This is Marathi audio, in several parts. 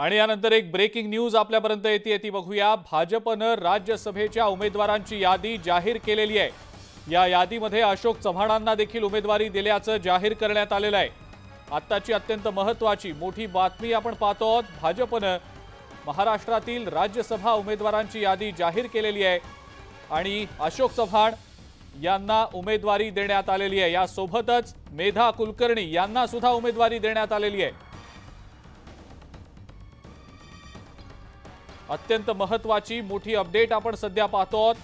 आणि यानंतर एक ब्रेकिंग न्यूज आपल्यापर्यंत येते ती बघूया. भाजपनं राज्यसभेच्या उमेदवारांची यादी जाहीर केलेली आहे. या यादीमध्ये अशोक चव्हाणांना देखील उमेदवारी दिल्याचं जाहीर करण्यात आलेलं आहे. आत्ताची अत्यंत महत्वाची मोठी बातमी आपण पाहतो आहोत. भाजपनं महाराष्ट्रातील राज्यसभा उमेदवारांची यादी जाहीर केलेली आहे. आणि अशोक चव्हाण यांना उमेदवारी देण्यात आलेली आहे. यासोबतच मेधा कुलकर्णी यांना सुद्धा उमेदवारी देण्यात आलेली आहे. अत्यंत महत्वाची मोठी अपडेट आपण सध्या पाहतो आहोत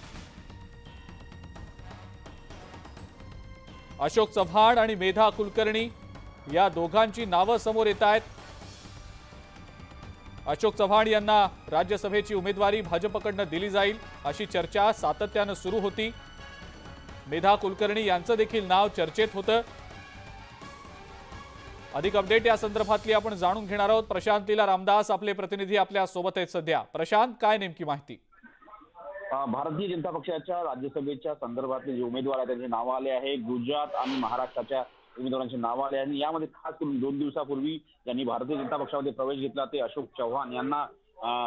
अशोक चव्हाण आणि मेधा कुलकर्णी या दोघांची नावं समोर येत आहेत. अशोक चव्हाण यांना राज्यसभेची उमेदवारी भाजपकडनं दिली जाईल अशी चर्चा सातत्यानं सुरू होती. मेधा कुलकर्णी यांचं देखील नाव चर्चेत होतं. अधिक अपडेट या संदर्भातली आपण जाणून घेणार आहोत. प्रशांतीला रामदास आपले प्रतिनिधी आपल्यासोबत आहेत सध्या. प्रशांत काय नेमकी माहिती? भारतीय जनता पक्षाच्या राज्यसभेच्या संदर्भातले जे उमेदवार आहेत त्यांचे नावं आले आहे. गुजरात आणि महाराष्ट्राच्या उमेदवारांची नावं आले आणि यामध्ये खास करून दोन दिवसापूर्वी ज्यांनी भारतीय जनता पक्षामध्ये प्रवेश घेतला ते अशोक चव्हाण यांना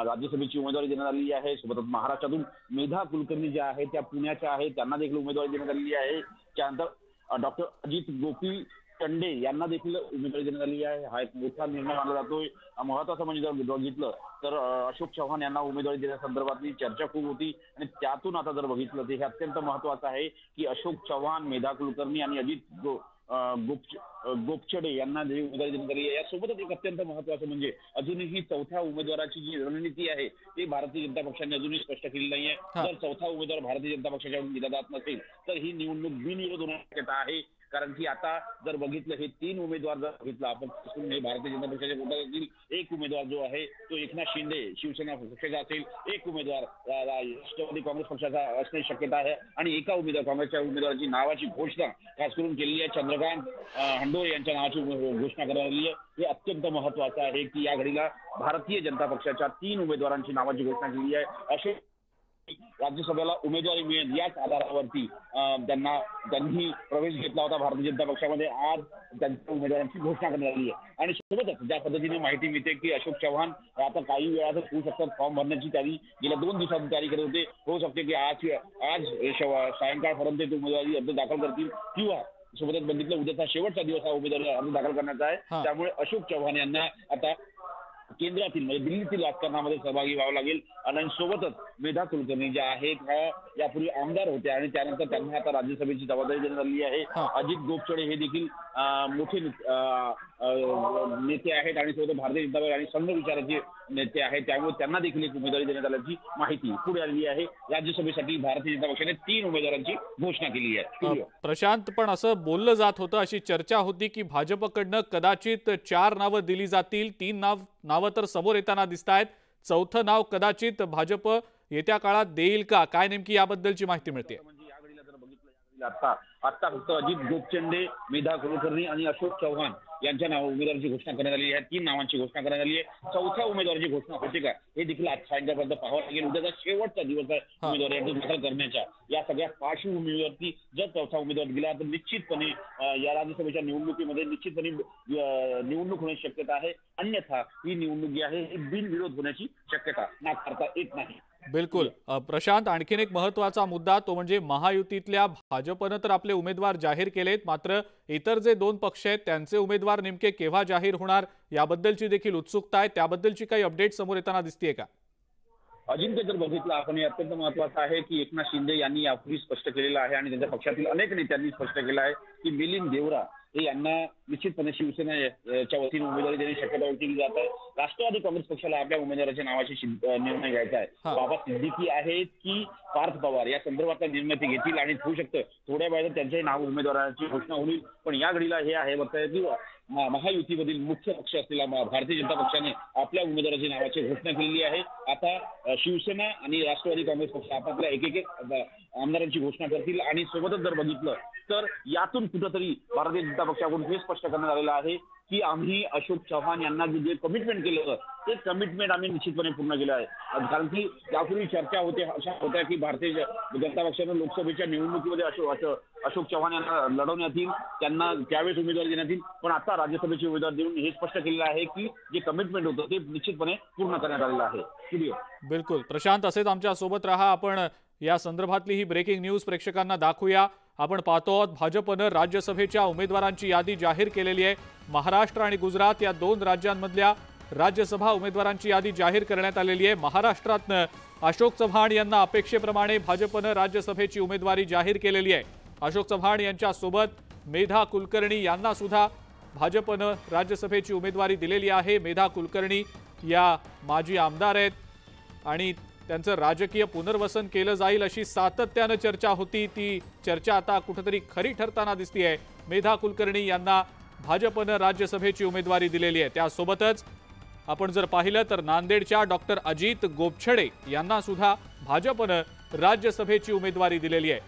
राज्यसभेची उमेदवारी देण्यात आलेली आहे. सोबतच महाराष्ट्रातून मेधा कुलकर्णी ज्या आहेत त्या पुण्याच्या आहेत त्यांना देखील उमेदवारी देण्यात आलेली आहे. त्यानंतर डॉक्टर अजित गोपी टंडे यांना देखील उमेदवारी देण्यात आलेली आहे. हा एक मोठा निर्णय मानला जातोय. महत्त्वाचा म्हणजे जर बघितलं तर अशोक चव्हाण यांना उमेदवारी देण्यासंदर्भातली चर्चा खूप होती. आणि त्यातून आता जर बघितलं तर हे अत्यंत महत्वाचं आहे की अशोक चव्हाण मेधा कुलकर्णी आणि अजित गो अ, गोपच अ, गोपछडे यांना जी उमेदवारी देण्यात आली आहे. यासोबतच एक अत्यंत महत्वाचं म्हणजे अजूनही चौथ्या उमेदवाराची जी रणनीती आहे ती भारतीय जनता पक्षाने अजूनही स्पष्ट केली नाहीये. जर चौथा उमेदवार भारतीय जनता पक्षाच्याकडून दिला जात नसेल तर ही निवडणूक बिनविरोध होण्याची शक्यता आहे. कारण की आता जर बघितलं हे तीन उमेदवार जर बघितलं आपण हे भारतीय जनता पक्षाच्या कोट्यातील एक उमेदवार जो आहे तो एकनाथ शिंदे शिवसेना पक्षाचा असेल एक उमेदवार राष्ट्रवादी काँग्रेस पक्षाचा असण्याची शक्यता आहे आणि एका उमेदवार काँग्रेसच्या उमेदवाराची नावाची घोषणा खास करून केलेली आहे चंद्रकांत हंडोरे यांच्या नावाची घोषणा करण्यात आली आहे. हे अत्यंत महत्वाचं आहे की या घडीला भारतीय जनता पक्षाच्या तीन उमेदवारांची नावाची घोषणा केली आहे. अशोक राज्यसभेला उमेदवारी मिळेल याच आधारावरती त्यांना त्यांनी प्रवेश घेतला होता भारतीय जनता पक्षामध्ये. आज त्यांच्या उमेदवारांची घोषणा करण्यात आली आहे. आणि सोबतच ज्या पद्धतीने माहिती मिळते की अशोक चव्हाण आता काही वेळातच होऊ शकतात. फॉर्म भरण्याची तयारी गेल्या दोन दिवसांची तयारी करत होते. होऊ शकते की आज आज सायंकाळपर्यंत ते उमेदवारी अर्ज दाखल करतील किंवा सोबतच बघितलं उद्याचा शेवटचा दिवस हा उमेदवारी अर्ज दाखल करण्याचा. आहे. त्यामुळे अशोक चव्हाण यांना आता केंद्रातील म्हणजे दिल्लीतील राजकारणामध्ये सहभागी व्हावं लागेल. आणि सोबतच मेधा कुलकर्णी ज्या आहेत ह्या यापूर्वी आमदार होत्या आणि त्यानंतर त्यांना आता राज्यसभेची जबाबदारी देण्यात आली आहे. अजित गोपचडे हे देखील मोठे नेते आहेत आणि सोबत भारतीय जनता पक्ष आणि संघ विचाराचे नेते आहेत. त्यामुळे त्यांना देखील एक उमेदवारी देण्यात आल्याची माहिती पुढे आलेली आहे. राज्यसभेसाठी भारतीय जनता पक्षाने तीन उमेदवारांची घोषणा केली आहे. प्रशांत पण असं बोललं जात होतं अशी चर्चा होती की भाजपकडनं कदाचित चार नावं दिली जातील तीन नाव नावं तर समोर येताना दिसत आहेत चौथं नाव कदाचित भाजप येत्या काळात देईल का? काय नेमकी याबद्दलची माहिती मिळते. आता म्हणजे आता फक्त अजित गोपचंदे मेधा कुलकर्णी आणि अशोक चव्हाण यांच्या नाव उमेदवाराची घोषणा करण्यात आली आहे. तीन नावांची घोषणा करण्यात आली आहे. चौथ्या उमेदवाराची घोषणा होते का? हे देखील आज सायंकाळपर्यंत पाहावं लागेल. उद्याचा शेवटचा दिवस आहे. उमेदवारी दाखल करण्याच्या या सगळ्या पार्श्वभूमीवरती जर चौथा उमेदवार दिला तर निश्चितपणे या राज्यसभेच्या निवडणुकीमध्ये निश्चितपणे निवडणूक होण्याची शक्यता आहे. अन्यथा ही निवडणूक जी आहे ही बिनविरोध होण्याची शक्यता नाकारता येत नाही. बिलकुल. प्रशांत आणखीन एक महत्त्वाचा मुद्दा तो म्हणजे महायुतीतल्या भाजपनं तर आपले उमेदवार जाहीर केलेत मात्र इतर जे दोन पक्ष आहेत त्यांचे उमेदवार नेमके केव्हा जाहीर होणार याबद्दलची देखील उत्सुकता आहे. त्याबद्दलची काही अपडेट समोर येताना दिसतीये का? अजिंक्य जर बघितलं आपण हे अत्यंत महत्वाचं आहे की एकनाथ शिंदे यांनी यापूर्वी स्पष्ट केलेलं आहे आणि त्यांच्या पक्षातील अनेक नेत्यांनी स्पष्ट केलं आहे की मिलिंद देवरा हे यांना निश्चितपणे शिवसेनेच्या वतीने उमेदवारी देण्याची शक्यता व्यक्त केली जात आहे. राष्ट्रवादी काँग्रेस पक्षाला आपल्या उमेदवाराच्या नावाची निर्णय घ्यायचा आहे. बाबा सिद्दीकी आहेत की पार्थ पवार या संदर्भातला निर्णय ते घेतील आणि होऊ शकतं. थोड्या वेळात त्यांच्याही नाव उमेदवाराची घोषणा होईल. पण या घडीला हे आहे बघताय की महायुतीमधील मुख्य पक्ष असलेला भारतीय जनता पक्षाने आपल्या उमेदवाराची नावाची घोषणा केलेली आहे. आता शिवसेना आणि राष्ट्रवादी काँग्रेस पक्ष आपापल्या एक एक आमदारांची घोषणा करतील आणि सोबतच जर बघितलं तर यातून कुठंतरी भारतीय जनता पक्षाकडून हे स्पष्ट करण्यात आलेलं आहे. की आम्ही अशोक चव्हाण यांना जे कमिटमेंट केलं होतं ते कमिटमेंट आम्ही निश्चितपणे पूर्ण केलं आहे. कारण की यापूर्वी चर्चा होते अशा होत्या की भारतीय जनता पक्षानं लोकसभेच्या निवडणुकीमध्ये अशोक अशोक अशोक चव्हाण यांना लढवण्यात येईल त्यांना त्यावेळेस उमेदवारी देण्यात येईल पण आता राज्यसभेची उमेदवार देऊन हे स्पष्ट केलेलं आहे की जे कमिटमेंट होतं ते निश्चितपणे पूर्ण करण्यात आलेलं आहे. स्टुडिओ बिलकुल. प्रशांत असेच आमच्यासोबत राहा. आपण या संदर्भातली ही ब्रेकिंग न्यूज प्रेक्षकांना दाखवूया. आपण पाहतो आहोत भाजपनं राज्यसभेच्या उमेदवारांची यादी जाहीर केलेली आहे. महाराष्ट्र आणि गुजरात या दोन राज्यांमधल्या राज्यसभा उमेदवारांची यादी जाहीर करण्यात आलेली आहे. महाराष्ट्रातनं अशोक चव्हाण यांना अपेक्षेप्रमाणे भाजपनं राज्यसभेची उमेदवारी जाहीर केलेली आहे. अशोक चव्हाण यांच्यासोबत मेधा कुलकर्णी यांना सुद्धा भाजपनं राज्यसभेची उमेदवारी दिलेली आहे. मेधा कुलकर्णी या माजी आमदार आहेत आणि त्यांचं राजकीय पुनर्वसन केलं जाईल अशी सातत्यानं चर्चा होती. ती चर्चा आता कुठंतरी खरी ठरताना दिसतीये. मेधा कुलकर्णी यांना भाजपनं राज्यसभेची उमेदवारी दिलेली आहे. त्यासोबतच आपण जर पाहिलं तर नांदेडच्या डॉक्टर अजित गोपछडे यांना सुद्धा भाजपनं राज्यसभेची उमेदवारी दिलेली आहे.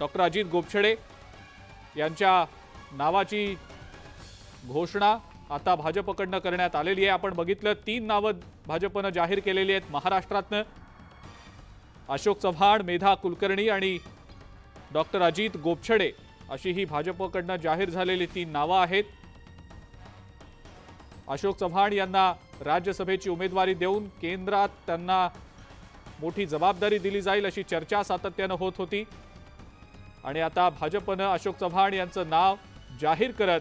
डॉक्टर अजित गोपछडे यांच्या नावाची घोषणा आता भाजपकडनं करण्यात आलेली आहे. आपण बघितलं तीन नावं भाजपनं जाहीर केलेली आहेत. महाराष्ट्रातनं अशोक चव्हाण मेधा कुलकर्णी आणि डॉक्टर अजित गोपछडे अशी ही भाजपकडनं जाहीर झालेली तीन नावं आहेत. अशोक चव्हाण यांना राज्यसभेची उमेदवारी देऊन केंद्रात त्यांना मोठी जबाबदारी दिली जाईल अशी चर्चा सातत्यानं होत होती. आणि आता भाजपनं अशोक चव्हाण यांचं नाव जाहीर करत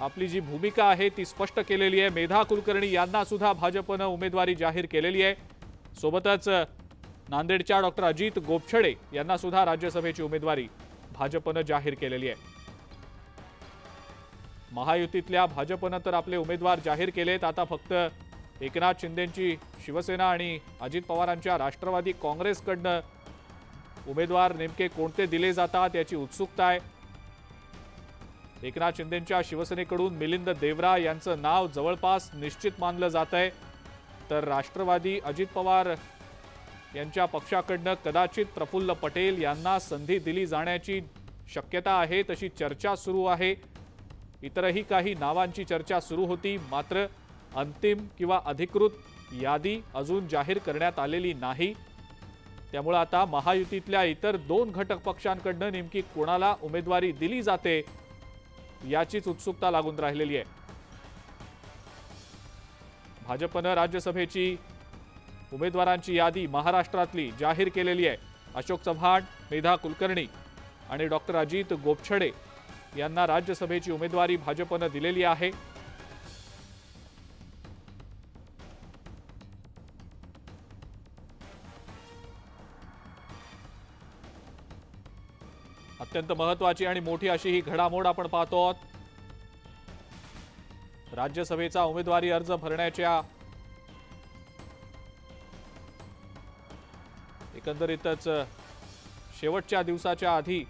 आपली जी भूमिका आहे ती स्पष्ट केलेली आहे. मेधा कुलकर्णी यांना सुद्धा भाजपनं उमेदवारी जाहीर केलेली आहे. सोबतच नांदेडच्या डॉक्टर अजित गोपछडे यांना सुद्धा राज्यसभेची उमेदवारी भाजपनं जाहीर केलेली आहे. महायुतीतल्या भाजपनं तर आपले उमेदवार जाहीर केलेत. आता फक्त एकनाथ शिंदेंची शिवसेना आणि अजित पवारांच्या राष्ट्रवादी काँग्रेसकडनं उमेदवार नेमके कोणते दिले जातात याची उत्सुकता आहे. एकनाथ शिंदेंच्या शिवसेनेकडून मिलिंद देवरा यांचं नाव जवळपास निश्चित मानलं जात आहे. तर राष्ट्रवादी अजित पवार यांच्या पक्षाकडनं कदाचित प्रफुल्ल पटेल यांना संधी दिली जाण्याची शक्यता आहे तशी चर्चा सुरू आहे. इतरही काही नावांची चर्चा सुरू होती मात्र अंतिम किंवा अधिकृत यादी अजून जाहीर करण्यात आलेली नाही. त्यामुळं आता महायुतीतल्या इतर दोन घटक पक्षांकडनं नेमकी कोणाला उमेदवारी दिली जाते याचीच उत्सुकता लागून राहिलेली आहे. भाजपनं राज्यसभेची उमेदवारांची यादी महाराष्ट्रातली जाहीर केलेली आहे. अशोक चव्हाण मेधा कुलकर्णी आणि डॉक्टर अजित गोपछडे यांना राज्यसभेची उमेदवारी भाजपनं दिलेली आहे. अत्यंत महत्वाची आणि मोठी अशी ही घडामोड आपण पाहतो आहोत. राज्यसभेचा उमेदवारी अर्ज भरण्याच्या एकंदरीतच शेवटच्या दिवसाच्या आधी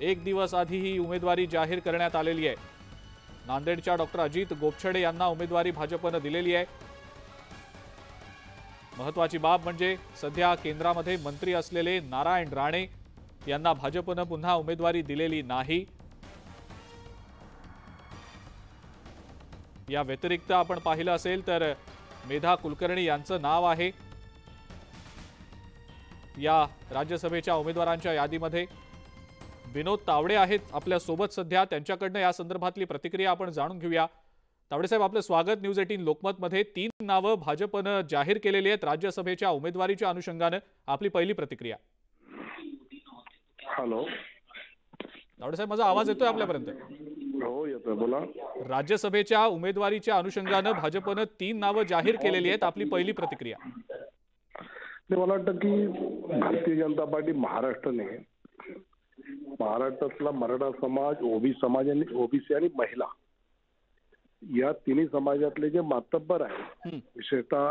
एक दिवस आधी ही उमेदवारी जाहीर करण्यात आलेली आहे. नांदेडच्या डॉक्टर अजित गोपछडे यांना उमेदवारी भाजपनं दिलेली आहे. महत्वाची बाब म्हणजे सध्या केंद्रामध्ये मंत्री असलेले नारायण राणे यांना भाजपनं पुन्हा उमेदवारी दिलेली नाही. या व्यतिरिक्त आपण पाहिलं असेल तर मेधा कुलकर्णी यांचं नाव आहे. या राज्यसभेच्या उमेदवारांच्या यादीमध्ये विनोद तावडे आहेत आपल्यासोबत सध्या. त्यांच्याकडनं या संदर्भातली प्रतिक्रिया आपण जाणून घेऊया. तावडेसाहेब आपलं स्वागत. न्यूज एटीन लोकमतमध्ये तीन नावं भाजपनं जाहीर केलेली आहेत राज्यसभेच्या उमेदवारीच्या अनुषंगानं. आपली पहिली प्रतिक्रिया. हॅलो तावडे साहेब माझा आवाज येतोय आपल्यापर्यंत? हो येतोय. बोला. राज्यसभेच्या उमेदवारीच्या अनुषंगानं भाजपनं तीन नावं जाहीर केलेली आहेत आपली पहिली प्रतिक्रिया. मला वाटतं की भारतीय जनता पार्टी महाराष्ट्राने महाराष्ट्रातला मराठा समाज ओबी समाज आणि ओबीसी आणि महिला या तिन्ही समाजातले जे मातब्बर आहेत. विशेषतः